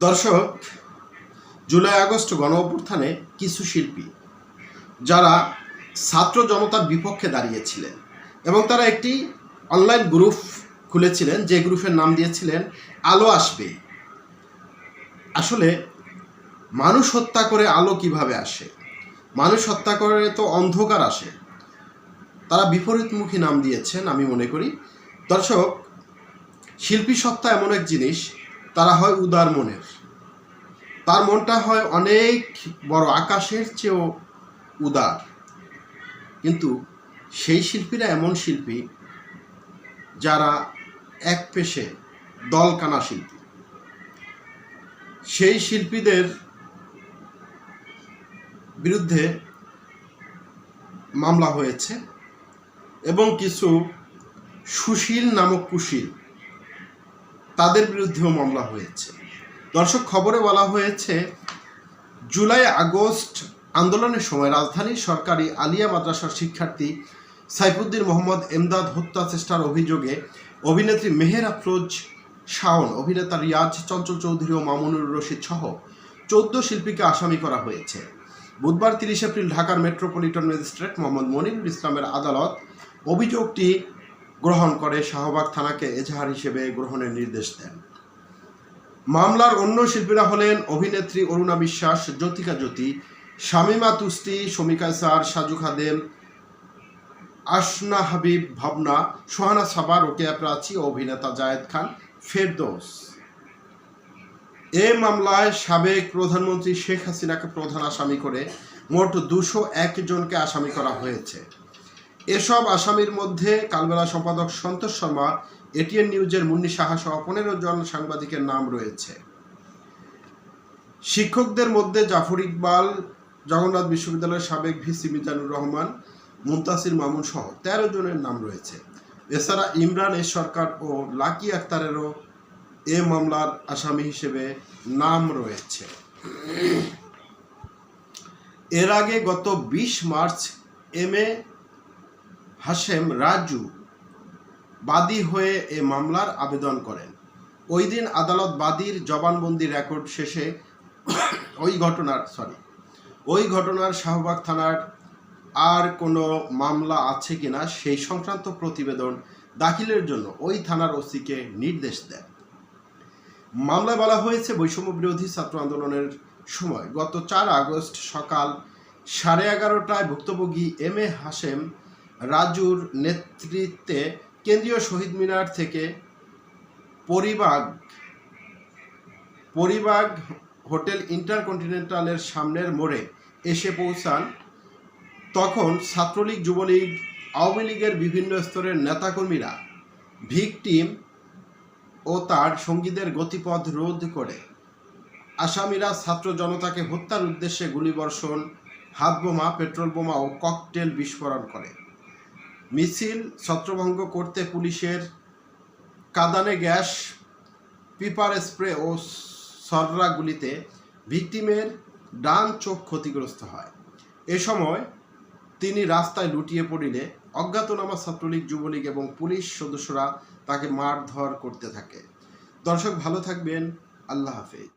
দর্শক, July August গণ অভ্যুত্থানে কিছু শিল্পী, যারা ছাত্র জনতার বিপক্ষে দাঁড়িয়েছিলেন এবং তারা একটি অনলাইন গ্রুপ খুলেছিলেন, যে গ্রুপের নাম দিয়েছিলেন আলো আসবে। আসলে মানুষ হত্যা করে আলো কীভাবে আসে? মানুষ হত্যা করে তো অন্ধকার আসে। তারা বিপরীতমুখী নাম দিয়েছেন, আমি মনে করি। দর্শক, শিল্পী সত্তা এমন এক জিনিস তারা হয় উদার মনের। তার মনটা হয় অনেক বড়, আকাশের চেয়েও উদার। কিন্তু সেই শিল্পীরা এমন শিল্পী যারা এক পেশে দলকানা শিল্পী। সেই শিল্পীদের বিরুদ্ধে মামলা হয়েছে এবং কিছু সুশীল নামক কুশীল তাদের বিরুদ্ধেও মামলা হয়েছে। দর্শক, খবরে বলা হয়েছে, জুলাই আগস্ট আন্দোলনের সময় রাজধানীর সরকারি আলিয়া মাদ্রাসার শিক্ষার্থী সাইফুদ্দিন মোহাম্মদ এমদাদ হত্যা চেষ্টার অভিযোগে অভিনেত্রী মেহের আফরোজ শাওন, অভিনেতা রিয়াজ চঞ্চল চৌধুরী ও মামুনুর রশিদ সহ চৌদ্দ শিল্পীকে আসামি করা হয়েছে। বুধবার তিরিশ এপ্রিল ঢাকার মেট্রোপলিটন ম্যাজিস্ট্রেট মোহাম্মদ মনিরুল ইসলামের আদালত অভিযোগটি গ্রহণ করে শাহবাগ থানাকে এজাহার হিসেবে গ্রহণের নির্দেশ দেন। মামলার অন্য শিল্পীরা হলেন অভিনেত্রী অরুণা বিশ্বাস, জ্যোতিকা জ্যোতি, শামিমা তুস্তি শমিকা সার সাজু খাদেম আসনা হাবিব ভাবনা, সোহানা সাবা রোকেয়া প্রাচী ও অভিনেতা জায়েদ খান ফেরদৌস। এ মামলায় সাবেক প্রধানমন্ত্রী শেখ হাসিনাকে প্রধান আসামি করে মোট দুশো জনকে আসামি করা হয়েছে। এসব আসামির মধ্যে কালবেলা সম্পাদক সন্তোষ শর্মা, এটিএন নিউজের মুন্নি সাহা সহ পনেরো জন সাংবাদিকের নাম রয়েছে। শিক্ষকদের মধ্যে জাফর ইকবাল, জগন্নাথ বিশ্ববিদ্যালয়ের সাবেক ভিসি মিজানুর রহমান মুমতাসির মামুন সহ তেরো জনের নাম রয়েছে। এছাড়া ইমরান এস সরকার ও লাকি আক্তারেরও এ মামলার আসামি হিসেবে নাম রয়েছে। এর আগে গত বিশ March M A Hashem Raju বাদী হয়ে এ মামলার আবেদন করেন। ওই দিন আদালত বাদীর জবানবন্দি রেকর্ড শেষে ওই ঘটনার সরি ওই ঘটনার শাহবাগ থানার আর কোনো মামলা আছে কিনা সেই সংক্রান্ত প্রতিবেদন দাখিলের জন্য ওই থানার ওসিকে নির্দেশ দেন। মামলায় বলা হয়েছে, বৈষম্য বিরোধী ছাত্র আন্দোলনের সময় গত চার আগস্ট সকাল সাড়ে এগারোটায় ভুক্তভোগী এম এ হাশেম রাজুর নেতৃত্বে কেন্দ্রীয় শহীদ মিনার থেকে পরিবাগ পরিবাগ হোটেল ইন্টারকন্টিনেন্টালের সামনের মোড়ে এসে পৌঁছান। তখন ছাত্রলীগ, যুবলীগ, আওয়ামী লীগের বিভিন্ন স্তরের নেতাকর্মীরা ভিকটিম ও তার সঙ্গীদের গতিপথ রোধ করে আসামিরা ছাত্র জনতাকে হত্যার উদ্দেশ্যে গুলিবর্ষণ হাত বোমা পেট্রোল বোমা ও ককটেল বিস্ফোরণ করে। মিছিল ছত্রভঙ্গ করতে পুলিশের কাদানে গ্যাস, পিপার স্প্রে ও সররা গুলিতে ভিকটিমের ডান চোখ ক্ষতিগ্রস্ত হয়। এ সময় তিনি রাস্তায় লুটিয়ে পড়িলে অজ্ঞাতনামা ছাত্রলীগ, যুবলীগ এবং পুলিশ সদস্যরা তাকে মারধর করতে থাকে। দর্শক ভালো থাকবেন, আল্লাহ হাফেজ।